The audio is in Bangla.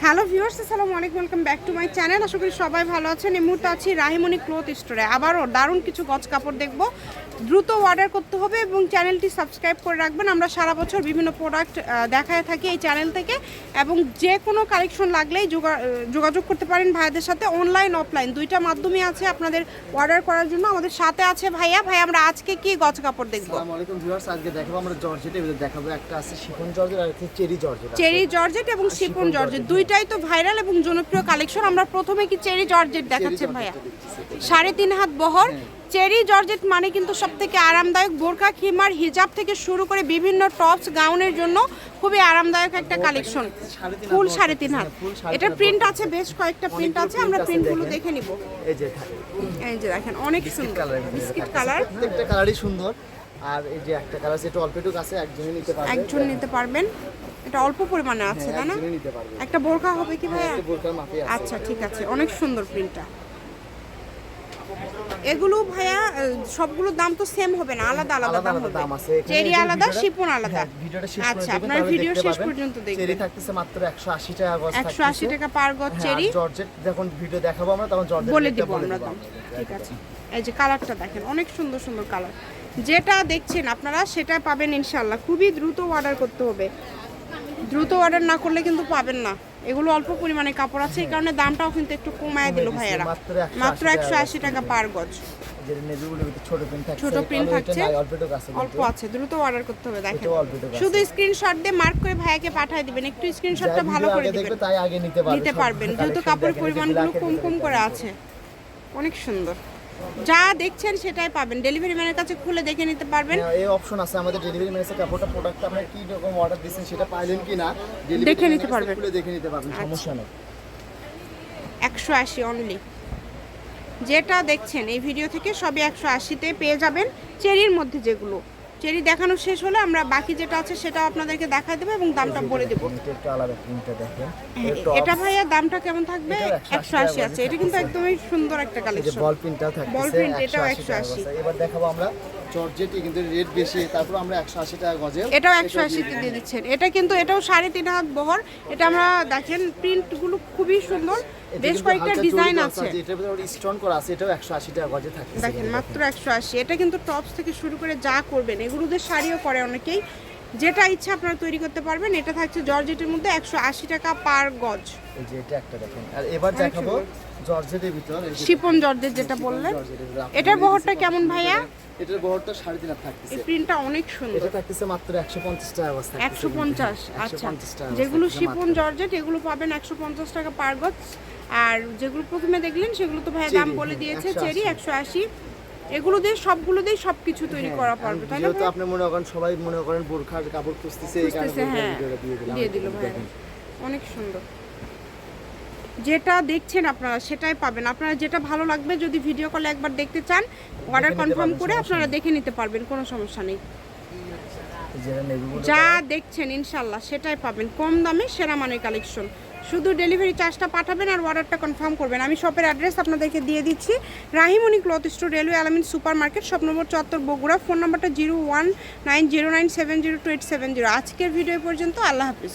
হ্যালো ভিউয়ার্স আসসালামু আলাইকুম welcome back to my channel. আশা করি সবাই ভালো আছেন। এই মুহূর্তে আছি রাহিমণি ক্লথ স্টোরে। আবারও দারুণ কিছু গজ কাপড় দেখব। দ্রুত অর্ডার করতে হবে এবং চ্যানেলটি সাবস্ক্রাইব করে রাখবেন। আমরা সারা বছর বিভিন্ন প্রোডাক্ট দেখায় থাকি এই চ্যানেল থেকে। এবং যে কোনো কালেকশন লাগলেই যোগা- যোগাযোগ করতে পারেন ভাইয়াদের সাথে অনলাইন অফলাইন দুইটা মাধ্যমে আছে আপনাদের অর্ডার করার জন্য। আমাদের সাথে আছে ভাইয়া। ভাই আমরা আজকে কি গজ কাপড় দেখব? আসসালামু আলাইকুম ভিউয়ার্স। আজকে দেখাবো আমরা জর্জেট। দেখাবো একটা আছে শিফন জর্জেট আর একটা চেরি জর্জেট। চেরি জর্জেট এবং শিপন জর্জেট। দুইটাই তো ভাইরাল এবং জনপ্রিয় কালেকশন। আমরা প্রথমে কি চেরি জর্জেট দেখাচ্ছেন ভাইয়া? সাড়ে তিন হাত বহর। চেরি জর্জেট মানে কিন্তু সব থেকে আরামদায়ক বোরকা খিমার হিজাব থেকে শুরু করে বিভিন্ন টপস গাউনের জন্য খুবই আরামদায়ক একটা কালেকশন। ফুল সাড়ে তিন হাত। হ্যাঁ, এটা প্রিন্ট আছে বেশ কয়েকটা প্রিন্ট আছে আমরা প্রিন্টগুলো দেখে নিব। এই যে থাকে এই যে দেখেন অনেক সুন্দর। Biscuit colour. প্রত্যেকটা কালারই সুন্দর। আর এই যে একটা কালার সেটা অল্পটুক আছে একজনই নিতে পারবে। একজন নিতে পারবেন। এটা অল্প পরিমাণে আছে হ্যাঁ, তাই না? একটা বোরকা হবে কি একটা বোরকার মাপে আছে। আচ্ছা ঠিক আছে। অনেক সুন্দর প্রিন্টটা। এগুলো ভাইয়া সবগুলোর দাম তো সেম হবে না আলাদা আলাদা দাম হবে। আছে। চেরি আলাদা শিপন আলাদা। হ্যাঁ, আচ্ছা আপনার ভিডিও শেষ। পর্যন্ত চেরি দেখবেন থাকতেছে মাত্র 180 টাকা গজ একশো আশি টাকা পার গজ হ্যাঁ, চেরি। জর্জেট যখন ভিডিও দেখাবো আমরা তখন জর্জেট বলে দিব আমরা দাম। ঠিক আছে। এই যে কালারটা দেখেন অনেক সুন্দর সুন্দর কালার যেটা দেখছেন আপনারা সেটা পাবেন ইনশাল্লাহ খুবই দ্রুত অর্ডার করতে হবে। দ্রুত অর্ডার না করলে কিন্তু পাবেন না। এগুলো অল্প পরিমাণে কাপড় আছে এই কারণে দামটাও কিন্তু একটু কমায় দিল ভাইয়েরা। মাত্র 180 মাত্র টাকা একশো আশি টাকা পার গজ। ছোট প্রিন্ট থাকছে অল্প আছে দ্রুত অর্ডার করতে হবে দেখেন। শুধু স্ক্রিনশট দিয়ে মার্ক করে ভাইয়াকে পাঠিয়ে দিবেন একটু স্ক্রিনশটটা ভালো করে দিবেন। নিতে পারবেন যেহেতু কাপড়ের পরিমাণগুলো কম কম করে আছে। অনেক সুন্দর। যা দেখছেন সেটাই পাবেন। ডেলিভারি ম্যানের কাছে খুলে দেখে নিতে পারবেন। হ্যাঁ, এই অপশন আছে আমাদের ডেলিভারি ম্যানের কাছে। কাপড়টা প্রোডাক্ট আপনি কি রকম অর্ডার দিয়েছেন সেটা পাইলেন কিনা দেখে নিতে পারবেন। খুলে দেখে নিতে পারবেন আচ্ছা। সমস্যা নেই। একশো আশি অনলি যেটা দেখছেন এই ভিডিও থেকে সবই একশো আশিতে পেয়ে যাবেন। চেরির মধ্যে যেগুলো। চেরি দেখানো শেষ হলে আমরা বাকি যেটা আছে সেটাও আপনাদেরকে দেখা দেবো এবং দামটা বলে দেবো। এটা হ্যাঁ, এটা ভাইয়া দামটা কেমন থাকবে? একশো আশি আছে। এটা কিন্তু একদমই সুন্দর একটা কালেকশন বল প্রিন্টটাও Ball print, এটাও 180 টাকা 180 এবার দেখাবো আমরা জর্জেটি কিন্তু রেট বেশি তারপর আমরা 180 টাকা গজে এটাও একশো আশিতে দিয়ে দিচ্ছেন। এটা কিন্তু এটাও সাড়ে তিন হাত বহর। এটা আমরা দেখেন প্রিন্টগুলো খুবই সুন্দর। বেশ কয়েকটা ডিজাইন আছে। এটার ভিতরে স্টোন করা আছে এটাও 180 টাকা গজে থাকে দেখেন মাত্র একশো আশি। এটা কিন্তু টপস থেকে শুরু করে যা করবেন এগুলোদের শাড়িও পরে অনেকেই যেটা ইচ্ছা আপনারা তৈরি করতে পারবেন এটা থাকছে জর্জেটের মধ্যে একশো আশি টাকা পার গজ। এই যে এটা একটা দেখেন। আর এবার দেখাবো জর্জেটের ভিতর শিপন জর্জেট যেটা বললেন। এটার বহরটা কেমন ভাইয়া? এটার বহরটা সাড়ে তিন হাত থাকতেছে। এই প্রিন্টটা অনেক সুন্দর। এটা থাকতেছে মাত্র একশো পঞ্চাশ টাকা অবস্থা একশো পঞ্চাশ আচ্ছা। যেগুলো শিপন জর্জেট এগুলো পাবেন একশো পঞ্চাশ টাকা পার গজ। আর যেগুলো প্রথমে দেখলেন সেগুলো তো ভাইয়া দাম বলে হ্যাঁ, দিয়েছে 180 চেরি একশো আশি। এগুলো দিয়ে সবগুলো দিয়ে সব কিছু তৈরি করা পারবে তাই না ভাইয়া? আপনি মনে করেন সবাই মনে করেন বোরখার কাপড় খুঁজতেছে এই কারণে হ্যাঁ ভিডিওটা দিয়ে দিলাম দিয়ে দিল ভাইয়া দেখেন। অনেক সুন্দর। যেটা দেখছেন আপনারা সেটাই পাবেন। আপনারা যেটা ভালো লাগবে যদি ভিডিও কলে একবার দেখতে চান অর্ডার কনফার্ম করে আপনারা দেখে নিতে পারবেন কোনো সমস্যা নেই। যা দেখছেন ইনশাল্লাহ সেটাই পাবেন। কম দামে সেরা মানের কালেকশন শুধু ডেলিভারি চার্জটা পাঠাবেন আর অর্ডারটা কনফার্ম করবেন। আমি শপের অ্যাড্রেস আপনাদেরকে দিয়ে দিচ্ছি। Rahimoni cloth store railway Alamin super market shop number চত্বর বগুড়া। ফোন নম্বরটা zero one nine zero nine seven zero two eight seven zero আজকের ভিডিও পর্যন্ত আল্লাহ হাফিজ।